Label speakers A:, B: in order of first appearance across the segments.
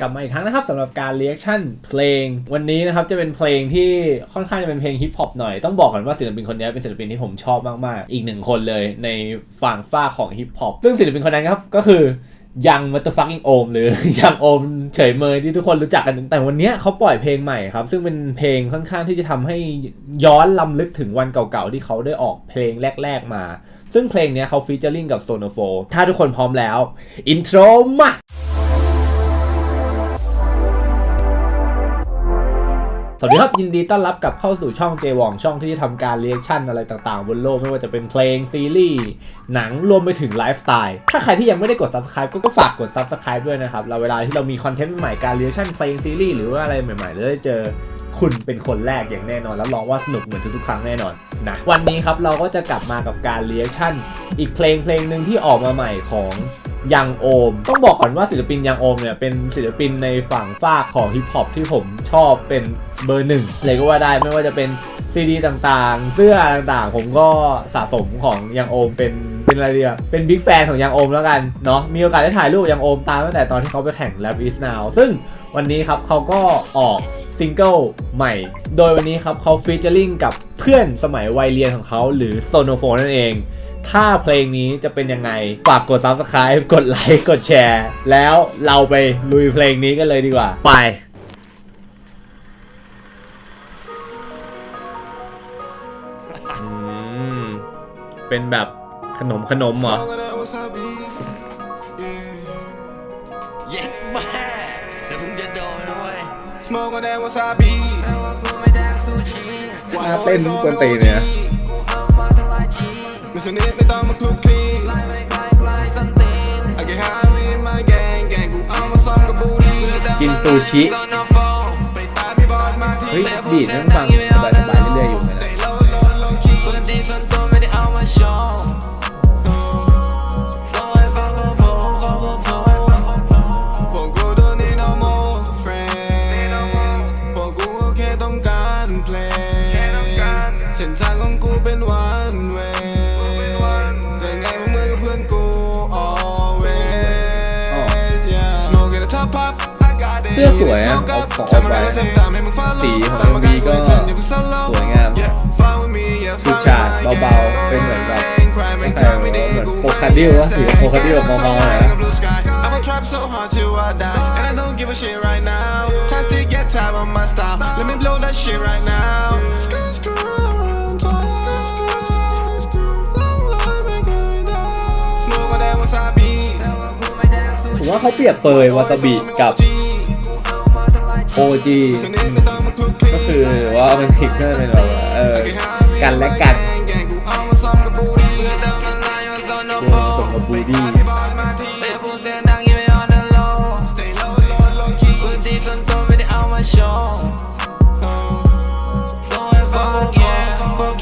A: กลับมาอีกครั้งนะครับสำหรับการเรีแอคชั่นเพลง วันนี้นะครับจะเป็นเพลงที่ค่อนข้างจะเป็นเพลงฮิปฮอปหน่อย ต้องบอกก่อนว่าศิลปินคนนี้เป็นศิลปินที่ผมชอบมากๆ อีกหนึ่งคนเลยในฝั่งฝ้าของฮิปฮอปซึ่งศิลปินคนนั้นครับก็คือยังมัตเตอร์ฟักกิ้งโอมหรือยังโอมเฉยเมยที่ทุกคนรู้จักกันแต่วันนี้เขาปล่อยเพลงใหม่ครับ ซึ่งเป็นเพลงค่อนข้างที่จะทำให้ย้อนลำลึกถึงวันเก่าๆ ที่เขาได้ออกเพลงแรก ๆมา ซึ่งเพลงนี้เขาฟีเจอริงกับโซโนโฟถ้าทุกคนพร้อมแล้ว อินโทรมา สวัสดีครับ ยินดีต้อนรับกลับเข้าสู่ช่อง j จวองช่องที่จะทำการเรียกชั่นอะไรต่างๆ บนโลกไม่ว่าจะเป็นเพลงซีรีส์หนังรวมไปถึงไลฟ์สไตล์ถ้าใครที่ยังไม่ได้กด Subscribe ก็ก็ฝากกด Subscribe ด้วยนะครับเราเวลาที่เรามีคอนเทนต์ใหม่การเรียกชั่นเพลงซีรีส์หรือว่าอะไรใหม่ๆเราได้เจอคุณเป็นคนแรกอย่างแน่นอนแล้วรองว่าสนุกเหมือนทุกๆครั้งแน่นอนนะวันนี้ครับเราก็จะกลับมากับการเรียกชั่นอีกเพลงเพลงหนึ่งที่ออกมาใหม่ของ ยังโอม ต้องบอกก่อนว่าศิลปินยังโอมเนี่ยเป็นศิลปินในฝั่งฝากของฮิปฮอปที่ผมชอบเป็นเบอร์หนึ่งเลยก็ว่าได้ไม่ว่าจะเป็นซีดีต่างๆ เสื้อต่างๆ ผมก็สะสมของยังโอมเป็นเป็นอะไรเดียเป็นบิ๊กแฟนของยังโอมแล้วกันเนาะมีโอกาสได้ถ่ายรูปยังโอมตามตั้งแต่ตอนที่เขาไปแข่ง Lab is Now ซึ่งวันนี้ครับเขาก็ออกซิงเกิลใหม่ โดยวันนี้ครับเขาฟีเจอริงกับเพื่อนสมัยวัยเรียนของเขาหรือโซโนโฟนนั่นเอง ถ้าเพลงนี้จะเป็นยังไง ฝากกด subscribe กดไลค์ กดแชร์ แล้วเราไปลุยเพลงนี้กันเลยดีกว่า ไปอืมเป็นแบบขนมขนมเหรอ
B: เย็ดแม่เดี๋ยวเพิ่งจะโดนนะเว้ย
C: Smoke on that wasabi.
A: น่าเต้นกวนตีนเนี่ย
C: ไม่สนิทไม่ต้องมาคลุกคลี I get high with my gang gang กูเอามาซ้อมกับบูดี
A: กินซูชิ
C: ไปตายพี่บอลมาที
A: เฮ้ยบีดนั่งฟังสบายๆเรื่อยๆอยู่นะ
C: Stay low low low key
B: พื้นที่ส่วนตัวไม่ได้เอามาโชว์ต้องให้ฟังพวกผมฟังพวกผม
C: พวกกู don't need no more friends พวกกูก็แค่ต้องการเพลงเส้นทางของกูเป็น
A: สื้อสวยอะเอาของเอาไปสีของ MV ก็สวยงามชูชาดเบาๆ เป็นเหมือนแบบคล้ายๆเหมือนโฟคัสดิลวะสีโฟคัสดิลเบาๆหน่อยนะ
C: I'm gonna trap so hard till I die And I don't give a shit right now Time to get tired of my style Let me blow that shit right now Skirt, skirt, around town. Long life, make it die. Smoke on that wasabi
A: ผมว่าเขาเปรียบเปยวาซาบิกับ OG ก็คือว่ามันคลิกเนอร์เป็นแบบว่าเออกันและกัน
B: แต่มันลายว่าโซน
A: ร
B: โฟ
A: วมสมกับบูดี้
B: แต่พูดเสียงดังยังไม่ on the low พื้นที่ส่วนตัวไม่ได้เอามาโชว์ต้องให้ฟัง fuck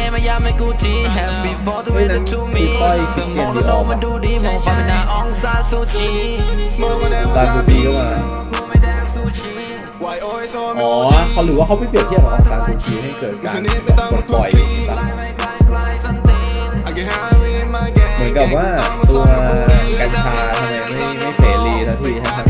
B: ไอ้เจมาย้ำให้กูที Happy for the way that to me สมองและโลกมันดูดีมองความเป็นหน้าองซาซูจี
A: ตอนดูดีก็มาอ๋อเขาหรือว่าเขาไม่เปรียบเทียบกับอองซานซูจีให้เกิดการปลดปล่อยต่างเหมือนกับว่าตัวกัญชาทำไมไม่ไม่เสรีสักทีทั้งๆที่มั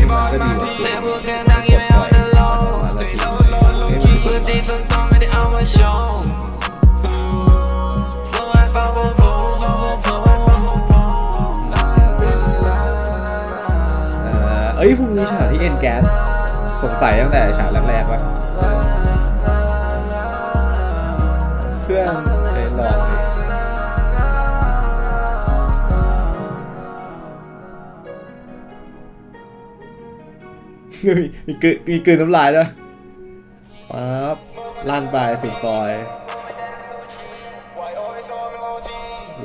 A: อ่
B: อ
A: เอ้ยพรุ่งนี้ฉากที่เอ็นแก๊สสงสัยตั้งแต่ฉากแรกๆว่าเครื่องเอ็นลองดิมีกลืนมีกลืนน้ำลายด้วยปั๊บลั่นไปสุดซอย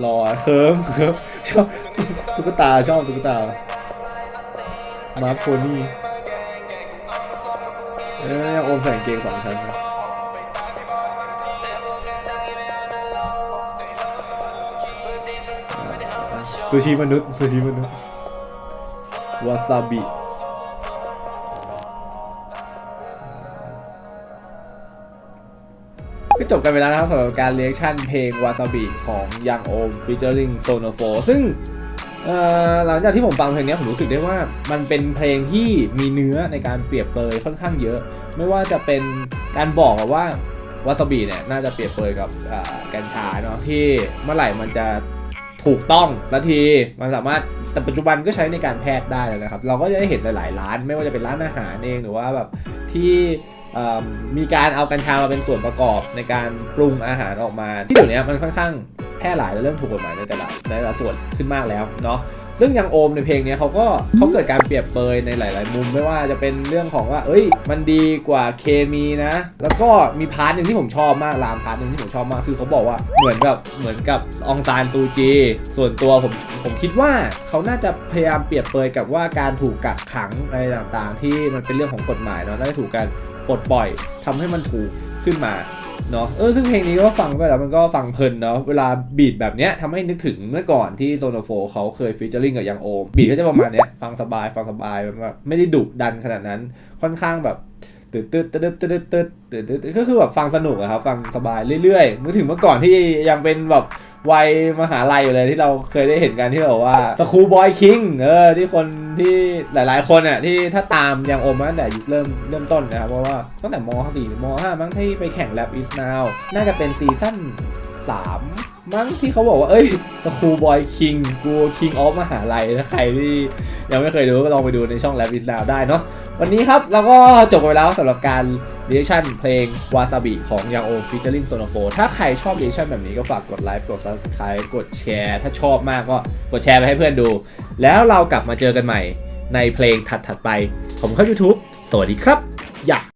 A: รอเคิร์มเคิร์มชอบตุ๊กตาชอบตุ๊กตา มาร์คโพนี่เอ้ยยังโอมใส่กางเกงสองชั้นนะซูชิมนุษย์ซูชิมนุษย์วาซาบิก็จบกันไปแล้วนะครับสำหรับการเรียกชั่นเพลงวาซาบิของยังโอมฟีเจอริงโซโนโฟซึ่งเอ่อ หลังจากที่ผมฟังเพลงนี้ผมรู้สึกได้ว่ามันเป็นเพลงที่มีเนื้อในการเปรียบเปยค่อนข้างเยอะ ไม่ว่าจะเป็นการบอกว่าวาซาบิเนี่ยน่าจะเปรียบเปยกับกัญชาเนาะที่เมื่อไหร่มันจะถูกต้องสักทีมันสามารถแต่ปัจจุบันก็ใช้ในการแพทย์ได้แล้วนะครับ เราก็จะได้เห็นหลาย ๆ ร้าน ไม่ว่าจะเป็นร้านอาหารเองหรือว่าแบบที่มมีการเอากัญชามาเป็นส่วนประกอบในการปรุงอาหารออกมา ที่เดี๋ยวนี้มันค่อนข้าง แพร่หลายและเริ่มถูกกฎหมายในแต่ละในแต่ละส่วนขึ้นมากแล้วเนาะซึ่งย่างโอมในเพลงนี้เขาก็เขาเกิดการเปรียบเปรยในหลาย ๆ มุมไม่ว่าจะเป็นเรื่องของว่า เอ้ย มันดีกว่าเคมีนะ แล้วก็มีพาร์ทหนึ่งที่ผมชอบมากรามพาร์ทหนึ่งที่ผมชอบมากคือเขาบอกว่าเหมือนกับเหมือนกับองซานซูจี ส่วนตัวผมผมคิดว่าเขาน่าจะพยายามเปรียบเปรยกับว่าการถูกกักขังอะไรต่าง ๆ ที่มันเป็นเรื่องของกฎหมายเนาะน่าจะถูกการปลดปล่อยทำให้มันถูกขึ้นมา เนาะเออซึ่งเพลงนี้ก็ฟังไปแล้วมันก็ฟังเพลินเนาะเวลาบีดแบบเนี้ยทำให้นึกถึงเมื่อก่อนที่โซโนโฟเขาเคยฟีเจอริงกับยังโอมบีดก็จะประมาณเนี้ยฟังสบายฟังสบายแบบไม่ได้ดุดันขนาดนั้นค่อนข้างแบบตึ๊ดตืดตืดตืดตืดตืดก็คือแบบฟังสนุกอะครับ ฟังสบายเรื่อยๆเมื่อถึงเมื่อก่อนที่ยังเป็นแบบ วัยมหาลัยอยู่เลยที่เราเคยได้เห็นกันที่แบบว่าสคูบอยคิงเออที่คนที่หลาย ๆ คนอะที่ถ้าตามยังโอมมาตั้งแต่ยุคเริ่มเริ่มต้นนะครับ เพราะว่าตั้งแต่ม .4 หรือม .5 มั้งที่ไปแข่ง Lab is now น่าจะเป็นซีซั่น3 มั้งที่เขาบอกว่า เอ้ยสคูบอยคิงกูคิงออฟมหาลัยถ้าใครที่ยังไม่เคยดูก็ลองไปดูในช่อง Lab is now ได้เนาะวันนี้ครับเราก็จบไปแล้วสำหรับการ เรีแอคชั่นเพลงวาซาบิของยังโอฟิชเชอร์ลิงโซโนโฟถ้าใครชอบเรีแอคชั่นแบบนี้ก็ฝากกดไลค์กด subscribe กดแชร์ ถ้าชอบมากก็กดแชร์ไปให้เพื่อนดู แล้วเรากลับมาเจอกันใหม่ในเพลงถัดๆไป ผมเข้า YouTube สวัสดีครับ อย่า